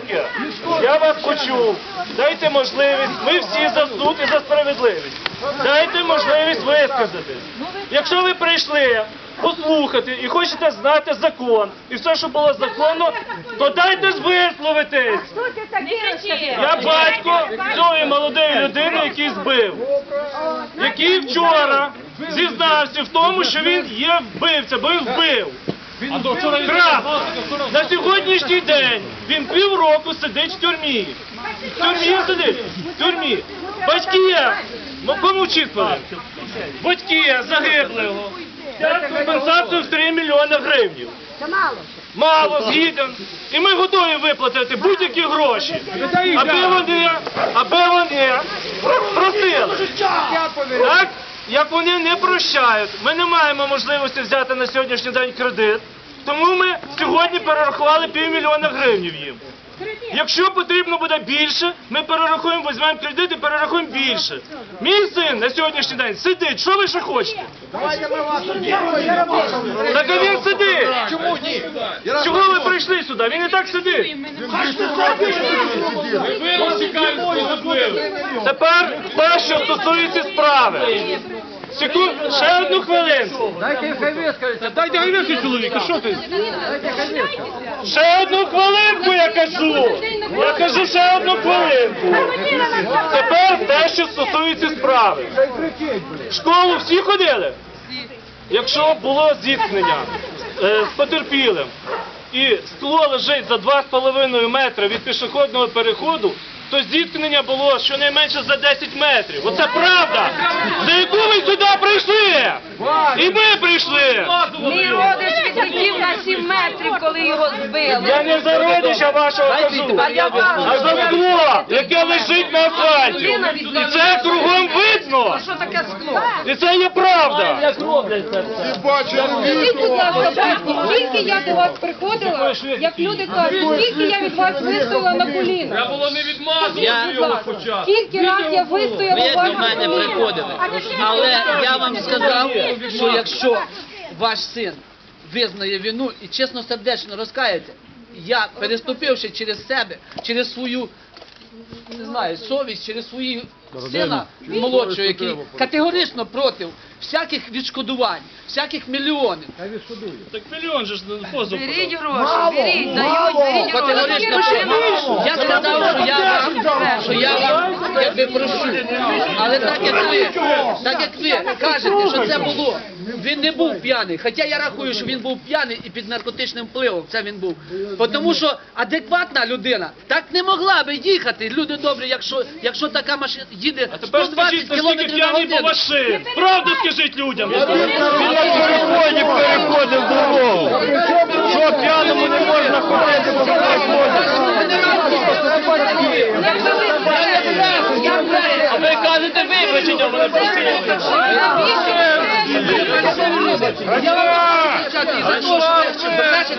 таке? Я вас почув. Дайте можливість. Ми всі за суд і за справедливість. Дайте можливість висказати. Якщо ви прийшли послухати і хочете знати закон і все, що було законно, то дайте ж висловитись. Я батько цієї молодої людини, який збив, який вчора зізнався в тому, що він є вбивця, бо він вбив. Крав. На сьогоднішній день він півроку сидить в тюрмі. В тюрмі сидить, в тюрмі. Батьки, ну помовчіть хвилинку. Батьки загиблого. Взяли компенсацію в 3 мільйони гривень. Мало, згіден. І ми готові виплатити будь-які гроші. Аби вони, аби вони просили. Так? Як вони не прощають, ми не маємо можливості взяти на сьогоднішній день кредит, тому ми сьогодні перерахували півмільйона гривень їм. Якщо потрібно буде більше, ми перерахуємо, візьмемо кредит і перерахуємо більше. Мій син на сьогоднішній день сидить, що ви ще хочете? Так а він сидить. Чому ні? Чого ви прийшли сюди? Він і так сидить. Тепер те, що стосується справи. Секунд, ще одну хвилинку. Дайте хай вискажеться. Дайте гайвеси чоловіка, що ти? Дайте хай вискажеться. Ще одну хвилинку я кажу. Я кажу ще одну хвилинку. Тепер те, що стосується справи. В школу всі ходили? Якщо було зіткнення е, з потерпілим і скло лежить за 2,5 метри від пішохідного переходу, то зіткнення було щонайменше за 10 метрів. Оце правда! За яку ви сюди прийшли? І ми прийшли! Мій родич відлетів на 7 метрів, коли його збили. Я не за родича вашого кажу, А я вам а за скло, яке лежить на асфальті. І це кругом видно. Що таке скло? І це є правда. Скажіть, будь ласка, батько, скільки я до вас приходила, як люди кажуть, скільки я від вас вистояла на коліна? Було не. Скільки раз я вистояла Ви у вас до мене приходили. Але я вам сказав, що якщо ваш син визнає вину і чесно сердечно розкається, я переступивши через себе, через свою не знаю, совість, через свою сина молодшого, який категорично проти всяких відшкодувань, всяких мільйонів. Так мільйон же ж позов. Беріть гроші, беріть, дають, беріть Категорично гроші. проти. Я сказав, що я вам, що я вам якби прошу. Але так як ви, так як ви кажете, що це було, він не був п'яний. Хоча я рахую, що він був п'яний і під наркотичним впливом. Це він був. Бо Тому що адекватна людина так не могла би їхати. Люди добрі, якщо, якщо така машина їде А тепер 120 скажіть, наскільки кілометрів на годину. Правду скажіть людям. Він на переході переходив дорогу. Що п'яному не можна ходити по переході? А ви кажете вибачення, вони просили. Я вам хочу кричати і за те, що ви брешете